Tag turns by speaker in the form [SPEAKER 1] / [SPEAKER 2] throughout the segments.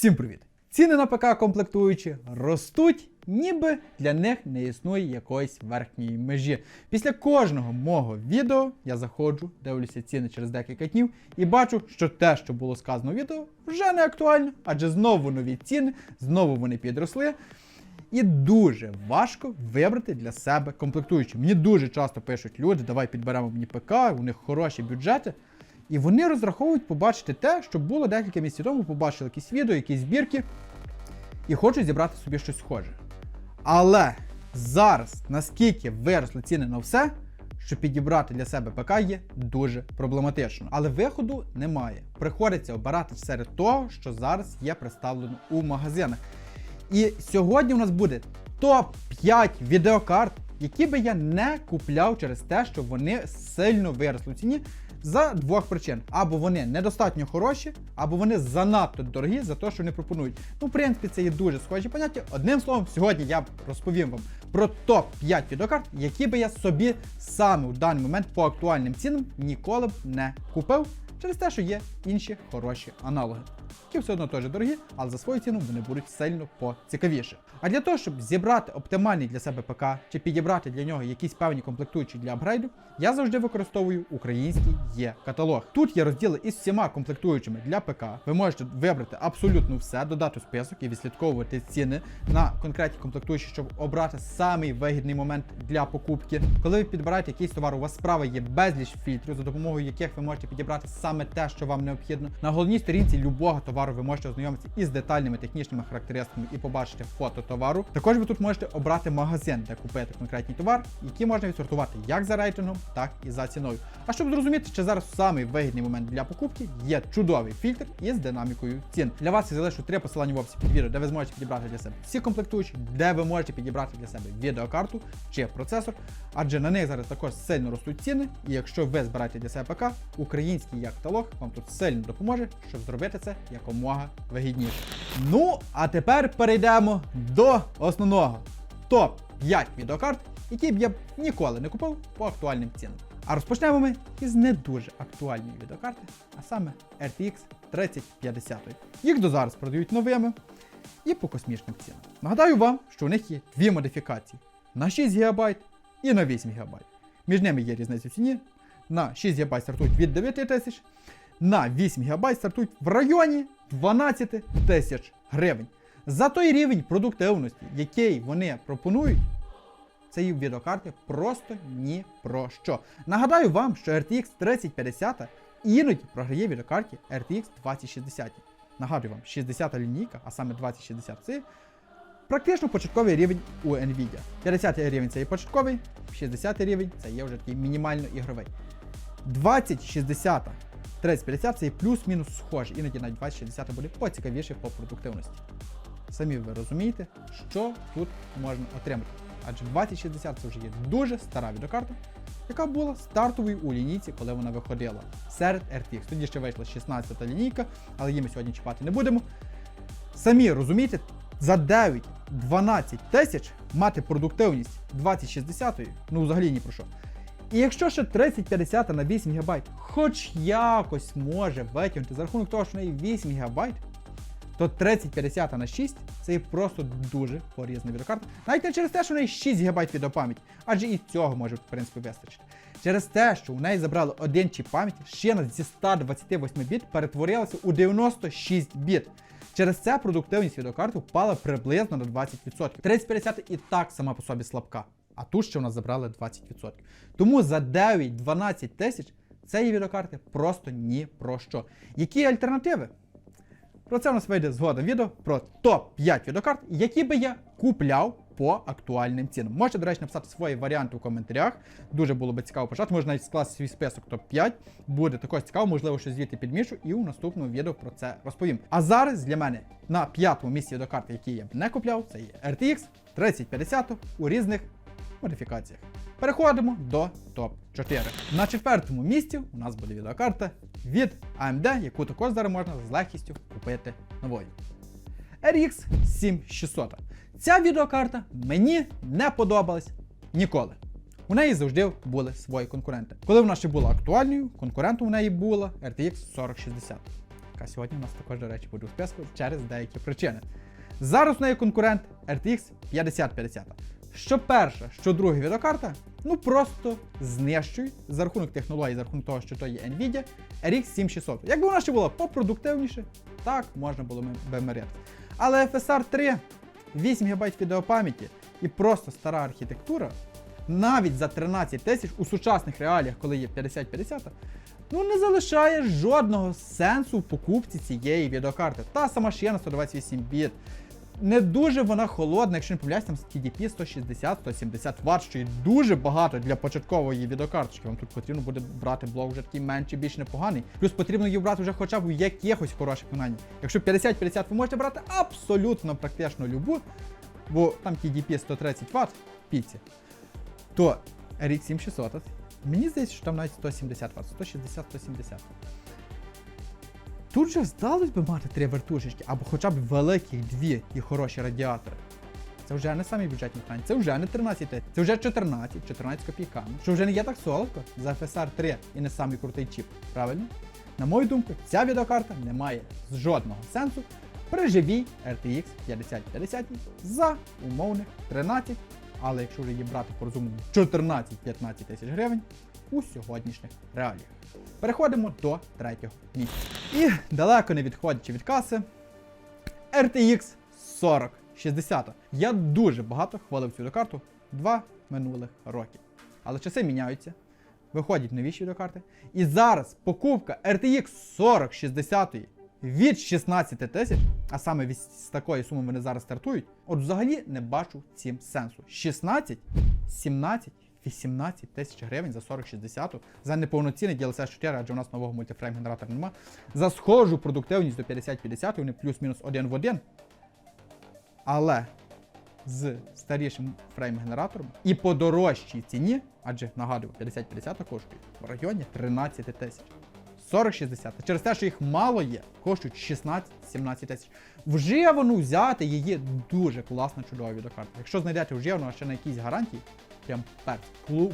[SPEAKER 1] Всім привіт! Ціни на ПК комплектуючі ростуть, ніби для них не існує якоїсь верхньої межі. Після кожного мого відео я заходжу, дивлюся ціни через декілька днів і бачу, що те, що було сказано в відео, вже не актуально, адже знову нові ціни, знову вони підросли. І дуже важко вибрати для себе комплектуючі. Мені дуже часто пишуть люди, давай підберемо мені ПК, у них хороші бюджети. І вони розраховують побачити те, що було декілька місяців тому, побачили якісь відео, якісь збірки, і хочуть зібрати собі щось схоже. Але зараз, наскільки виросли ціни на все, що підібрати для себе ПК є дуже проблематично. Але виходу немає. Приходиться обирати серед того, що зараз є представлено у магазинах. І сьогодні у нас буде топ-5 відеокарт, які би я не купляв через те, що вони сильно виросли у ціні за двох причин: або вони недостатньо хороші, або вони занадто дорогі за те, що вони пропонують. Ну, в принципі, це є дуже схожі поняття. Одним словом, сьогодні я розповім вам про топ-5 відеокарт, які би я собі саме у даний момент по актуальним цінам ніколи б не купив. Через те, що є інші хороші аналоги, які все одно теж дорогі, але за свою ціну вони будуть сильно поцікавіше. А для того, щоб зібрати оптимальний для себе ПК чи підібрати для нього якісь певні комплектуючі для апгрейду, я завжди використовую український є каталог. Тут є розділи із всіма комплектуючими для ПК. Ви можете вибрати абсолютно все, додати список і відслідковувати ціни на конкретні комплектуючі, щоб обрати самий вигідний момент для покупки. Коли ви підбираєте якийсь товар, у вас справа є безліч фільтрів, за допомогою яких ви можете підібрати саме те, що вам необхідно. На головній сторінці любого товару ви можете ознайомитися із детальними технічними характеристиками і побачити фото товару. Також ви тут можете обрати магазин, де купити конкретний товар, який можна відсортувати як за рейтингом, так і за ціною. А щоб зрозуміти, чи зараз самий вигідний момент для покупки, є чудовий фільтр із динамікою цін. Для вас я залишу три посилання в описі під відео, де ви зможете підібрати для себе всі комплектуючі, де ви можете підібрати для себе відеокарту чи процесор, адже на них зараз також сильно ростуть ціни. І якщо ви збираєте для себе ПК, український як каталог вам тут сильно допоможе, щоб зробити це якомога вигідніше. Ну, а тепер перейдемо до основного топ 5 відеокарт, які б я б ніколи не купив по актуальним цінам. А розпочнемо ми із не дуже актуальної відеокарти, а саме RTX 3050. Їх до зараз продають новими і по космічним цінам. Нагадаю вам, що у них є дві модифікації на 6 ГБ і на 8 ГБ. Між ними є різниця в ціні. На 6 ГБ стартують від 9 тисяч, на 8 ГБ стартують в районі 12 тисяч гривень. За той рівень продуктивності, який вони пропонують, цієї відеокарти просто ні про що. Нагадаю вам, що RTX 3050 іноді програє відеокарті RTX 2060. Нагадую вам, 60 лінійка, а саме 2060 це практично початковий рівень у Nvidia. 50 рівень це є початковий, 60 рівень це є вже такий мінімально ігровий. 2060 3050 це плюс-мінус схожі, іноді навіть 2060 буде поцікавіше по продуктивності. Самі ви розумієте, що тут можна отримати. Адже 2060 це вже є дуже стара відеокарта, яка була стартовою у лінійці, коли вона виходила серед RTX. Тоді ще вийшла 16 лінійка, але її ми сьогодні чіпати не будемо. Самі розумієте, за 9-12 тисяч мати продуктивність 2060 ну взагалі ні про що. І якщо ще 3050 на 8 ГБ хоч якось може витягнути за рахунок того, що в неї 8 ГБ, то 3050 на 6 це є просто дуже порізна відеокарта. Навіть не через те, що в неї 6 ГБ відеопам'яті, адже і цього може в принципі вистачити. Через те, що у неї забрали один чіп пам'яті, шина зі 128 біт перетворилася у 96 біт. Через це продуктивність відеокарти впала приблизно на 20%. 3050 і так сама по собі слабка. А тут ще у нас забрали 20%. Тому за 9-12 тисяч цієї відеокарти просто ні про що. Які альтернативи? Про це у нас вийде згодом відео про топ-5 відеокарт, які би я купляв по актуальним цінам. Можете, до речі, написати свої варіанти у коментарях. Дуже було би цікаво почати. Можна навіть скласти свій список топ-5. Буде також цікаво, можливо, що звідти підмішу, і у наступному відео про це розповім. А зараз для мене на п'ятому місці відеокарти, які я б не купляв, це є RTX 3050 у різних модифікаціях. Переходимо до топ-4. На четвертому місці у нас буде відеокарта від AMD, яку також зараз можна з легкістю купити новою. RX 7600. Ця відеокарта мені не подобалась ніколи. У неї завжди були свої конкуренти. Коли вона ще була актуальною, конкурентом у неї була RTX 4060. яка сьогодні у нас також, до речі, буде у списку через деякі причини. Зараз у неї конкурент RTX 5050. Що перша, що друга відеокарта, ну просто знищують за рахунок технологій, за рахунок того, що то є Nvidia, RX 7600. Якби вона ще була попродуктивніше, так можна було би мирити. Але FSR 3, 8 ГБ відеопам'яті і просто стара архітектура, навіть за 13 тисяч у сучасних реаліях, коли є 5050, ну не залишає жодного сенсу в покупці цієї відеокарти. Та сама шина 128 біт. Не дуже вона холодна, якщо не помиляюсь, там TDP 160-170 Вт, що є дуже багато для початкової відеокарточки. Вам тут потрібно буде брати блок вже такий менший, більш непоганий. Плюс потрібно її брати вже хоча б у якихось хороших виконаннях. Якщо 50-50 ви можете брати абсолютно практично любу, бо там TDP 130 Вт піці, то RX 7600, мені здається, що там навіть 170 Вт, 160-170. Тут же здалось би мати три вертушечки, або хоча б великих дві і хороші радіатори. Це вже не самі бюджетні питання, це вже не 13 тисяч, це вже 14, 14 копійками. Що вже не є так солодко за FSR 3 і не самий крутий чіп, правильно? На мою думку, ця відеокарта не має жодного сенсу при живій RTX 5050 за умовних 13, але якщо вже її брати по розумному 14-15 тисяч гривень у сьогоднішніх реаліях. Переходимо до третього місця. І далеко не відходячи від каси, RTX 4060. Я дуже багато хвалив цю відеокарту два минулих роки. Але часи міняються, виходять новіші відеокарти. І зараз покупка RTX 4060 від 16 тисяч, а саме з такої суми вони зараз стартують, от взагалі не бачу в цім сенсу. 16, 17, 18 тисяч гривень за 4060 за неповноцінний DLSS 4, адже у нас нового мультифрейм генератора нема. За схожу продуктивність до 5050, вони плюс-мінус один в один. Але з старішим фрейм-генератором і по дорожчій ціні, адже нагадую, 5050 коштує в районі 13 тисяч. 40-60. Через те, що їх мало є, коштують 16-17 тисяч. Вживану взяти її дуже класна, чудова відеокарта. Якщо знайдете вживану, а ще на якійсь гарантії, прям перс.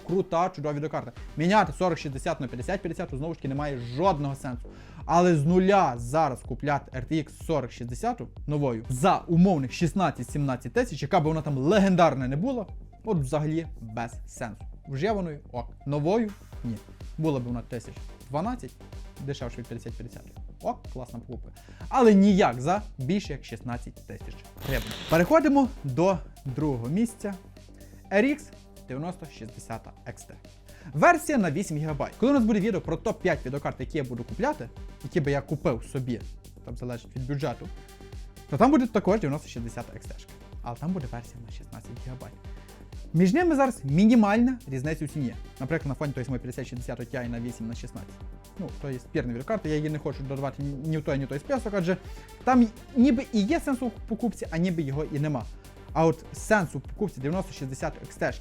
[SPEAKER 1] Крута, чудова відеокарта. Міняти 40-60 на 50-50 знову ж таки немає жодного сенсу. Але з нуля зараз купляти RTX 4060 новою за умовних 16-17 тисяч, яка б вона там легендарна не була, от взагалі без сенсу. Вживаною ок. Новою ні. Була б вона 1012, дешевше від 50-50. Ок, класна покупка. Але ніяк за більше як 16 тисяч гривень. Переходимо до другого місця. RX 9060 XT. Версія на 8 ГБ. Коли у нас буде відео про топ-5 відеокарт, які я буду купляти, які би я купив собі, там залежить від бюджету, то там буде також 9060 XT. Але там буде версія на 16 ГБ. Між ними зараз мінімальна різниця у ціні. Наприклад, на фоні той самої 5060 Ti на 8 на 16. Ну, то є спірна відеокарта, я її не хочу додавати ні в той, ні в той список, адже там ніби і є сенс у покупці, а ніби його і нема. А от сенсу в покупці 9060 XT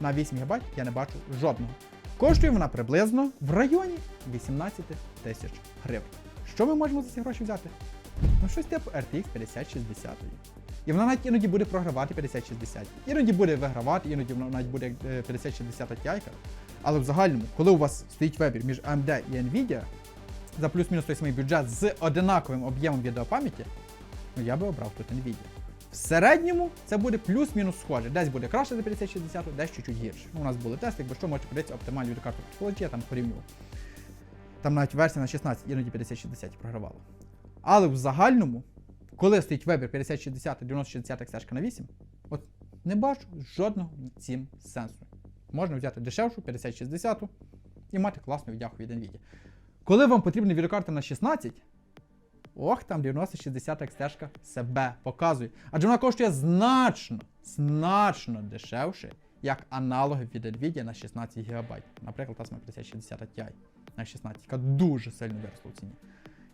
[SPEAKER 1] на 8 ГБ я не бачу жодного. Коштує вона приблизно в районі 18 тисяч гривень. Що ми можемо за ці гроші взяти? Ну, щось типу RTX 5060. І вона навіть іноді буде програвати 5060. Іноді буде вигравати, іноді вона навіть буде як, е, 5060 Ti. Але в загальному, коли у вас стоїть вибір між AMD і Nvidia за плюс-мінус той самий бюджет з одинаковим об'ємом відеопам'яті, ну я би обрав тут Nvidia. В середньому це буде плюс-мінус схоже. Десь буде краще за 5060, десь чуть-чуть гірше. Ну, у нас були тести, якби що можете подивитися оптимальну відеокарту Technology, я там порівнював. Там навіть версія на 16, іноді 5060 програвала. Але в загальному, коли стоїть вибір 5060 9060 XH на 8, от не бачу жодного в цім сенсу. Можна взяти дешевшу 5060 і мати класну віддяху від Nvidia. Коли вам потрібна відеокарта на 16, ох, там 9060 XT себе показує. Адже вона коштує значно, значно дешевше, як аналоги від Nvidia на 16 ГБ. Наприклад, сама 5060 Ti на 16, яка дуже сильно виросла в ціні.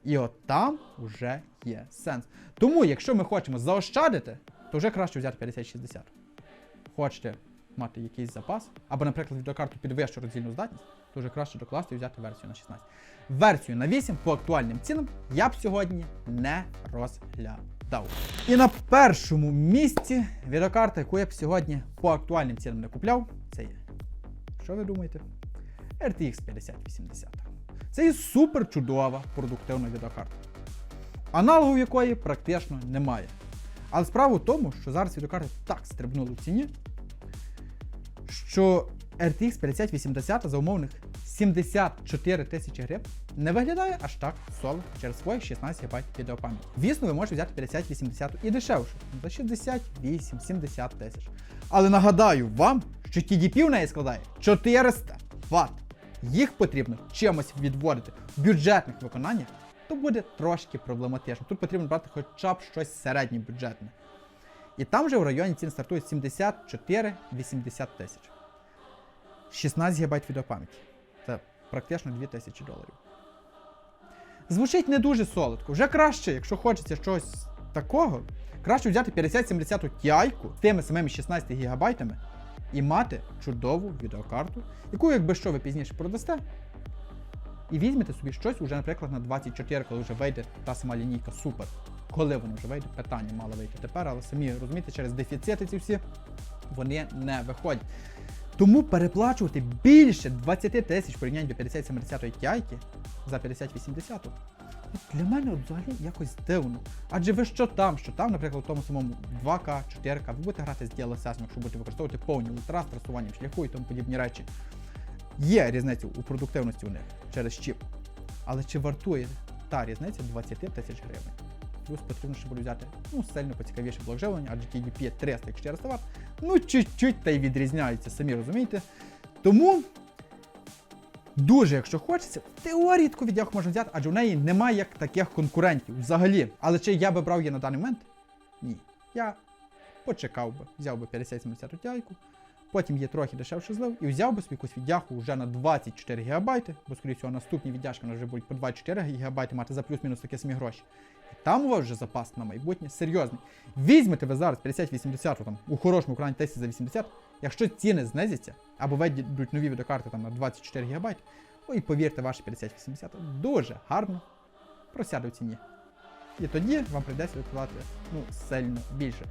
[SPEAKER 1] І от там вже є сенс. Тому, якщо ми хочемо заощадити, то вже краще взяти 5060. Хочете мати якийсь запас, або, наприклад, відеокарту під вищу роздільну здатність, то вже краще докласти і взяти версію на 16. Версію на 8 по актуальним цінам я б сьогодні не розглядав. І на першому місці відеокарта, яку я б сьогодні по актуальним цінам не купляв, це є. Що ви думаєте? RTX 5080. Це є супер чудова продуктивна відеокарта. аналогу якої практично немає. Але справа в тому, що зараз відеокарти так стрибнули в ціні, що RTX 5080 за умовних 74 тисячі гривень не виглядає аж так соло через своїх 16 ГБ відеопам'яті. Звісно, ви можете взяти 5080 і дешевше за 68-70 тисяч. Але нагадаю вам, що TDP в неї складає 400 Вт. Їх потрібно чимось відводити в бюджетних виконаннях, то буде трошки проблематично. Тут потрібно брати хоча б щось середньобюджетне. І там вже в районі цін стартують 74-80 тисяч. 16 ГБ відеопам'яті. Це практично 2000 доларів. Звучить не дуже солодко. Вже краще, якщо хочеться щось такого, краще взяти 5070 Ti з тими самими 16 ГБ і мати чудову відеокарту, яку, якби що ви пізніше продасте. І візьмете собі щось уже, наприклад, на 24, коли вже вийде та сама лінійка супер. Коли вона вже вийде, питання мало вийти тепер, але самі розумієте, через дефіцити ці всі вони не виходять. Тому переплачувати більше 20 тисяч порівняння до 5070 Ti за 5080 от для мене взагалі якось дивно. Адже ви що там, що там, наприклад, в тому самому 2К, 4К, ви будете грати з DLSS, якщо будете використовувати повні ультра трасуванням шляху і тому подібні речі. Є різниця у продуктивності у них через чіп. Але чи вартує та різниця 20 тисяч гривень? Плюс потрібно, щоб взяти ну, сильно поцікавіше блок живлення, адже TDP 300 і 400 Вт, ну чуть-чуть та й відрізняються, самі розумієте. Тому дуже, якщо хочеться, в теорії таку віддяху можна взяти, адже в неї немає як таких конкурентів взагалі. Але чи я би брав її на даний момент? Ні. Я почекав би, взяв би 5070 тяйку, потім є трохи дешевший злив і взяв би собі якусь віддяху вже на 24 ГБ, бо, скоріше всього, наступні віддяжки вже будуть по 24 ГБ мати за плюс-мінус такі самі гроші. Там у вас вже запас на майбутнє серйозний. Візьмете ви зараз 5080 там, у хорошому екрані 1000 за 80, якщо ціни знизяться, або вийдуть нові відеокарти там, на 24 ГБ, ой, повірте, ваші 5080 дуже гарно просяде в ціні. І тоді вам прийдеться відкладати ну, сильно більше.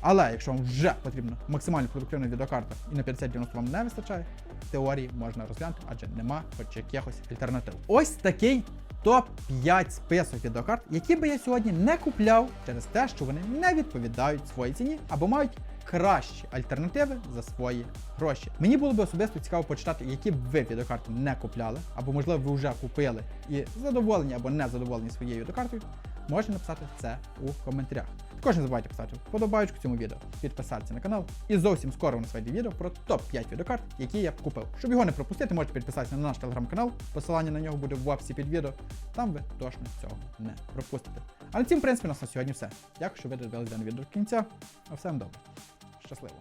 [SPEAKER 1] Але якщо вам вже потрібна максимально продуктивна відеокарта і на 5090 вам не вистачає, теорії можна розглянути, адже нема хоч якихось альтернатив. Ось такий топ-5 список відеокарт, які би я сьогодні не купляв через те, що вони не відповідають своїй ціні або мають кращі альтернативи за свої гроші. Мені було б особисто цікаво почитати, які б ви відеокарти не купляли, або можливо ви вже купили і задоволені або не задоволені своєю відеокартою. Можете написати це у коментарях. Також не забувайте писати вподобайку цьому відео, підписатися на канал. І зовсім скоро у нас вийде відео про топ-5 відеокарт, які я купив. Щоб його не пропустити, можете підписатися на наш телеграм-канал. Посилання на нього буде в описі під відео. Там ви точно цього не пропустите. А на цьому, в принципі, у нас на сьогодні все. Дякую, що ви додивилися дане відео до кінця. А всем добре. Щасливо!